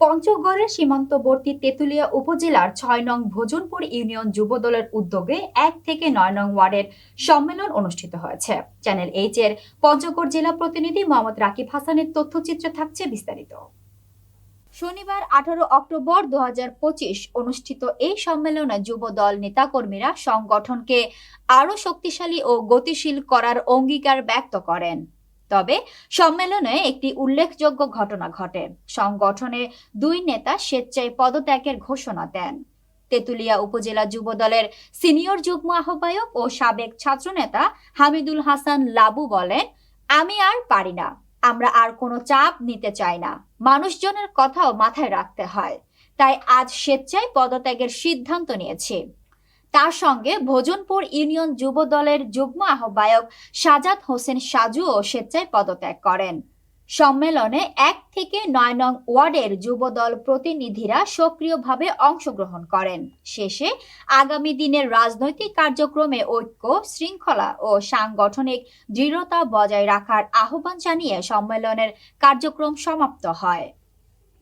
পঞ্চগড়ের সীমান্তবর্তী তেঁতুলিয়া উপজেলার ছয় নং ভোজনপুর ইউনিয়ন যুবদলের উদ্যোগে এক থেকে নয় নং ওয়ার্ডের সম্মেলন অনুষ্ঠিত হয়েছে। চ্যানেল এইচ এর পঞ্চগড় জেলা প্রতিনিধি মোহাম্মদ রাকিব হাসানের তথ্যচিত্রে থাকছে বিস্তারিত। শনিবার আঠারো অক্টোবর দু হাজার পঁচিশ অনুষ্ঠিত এই সম্মেলনে যুব দল নেতাকর্মীরা সংগঠনকে আরও শক্তিশালী ও গতিশীল করার অঙ্গীকার ব্যক্ত করেন। তবে সম্মেলনে একটি উল্লেখযোগ্য ঘটনা ঘটে। সংগঠনে দুই নেতা স্বেচ্ছায় পদত্যাগের ঘোষণা দেন। তেতুলিয়া উপজেলা যুব দলের সিনিয়র যুগ্ম আহ্বায়ক ও সাবেক ছাত্রনেতা হামিদুল হাসান লাবু বলেন, আমি আর পারি না। আমরা আর কোনো চাপ নিতে চাই না। মানুষজনের কথাও মাথায় রাখতে হয়। তাই আজ স্বেচ্ছায় পদত্যাগের সিদ্ধান্ত নিয়েছি। তার সঙ্গে ভোজনপুর ইউনিয়ন যুব দলের যুগ্ম আহ্বায়ক সাজাদ হোসেন সাজুও স্বেচ্ছায় পদত্যাগ করেন। সম্মেলনে এক থেকে নয় নং ওয়ার্ডের যুবদল প্রতিনিধিরা সক্রিয়ভাবে অংশগ্রহণ করেন। শেষে আগামী দিনের রাজনৈতিক কার্যক্রমে ঐক্য, শৃঙ্খলা ও সাংগঠনিক দৃঢ়তা বজায় রাখার আহ্বান জানিয়ে সম্মেলনের কার্যক্রম সমাপ্ত হয়।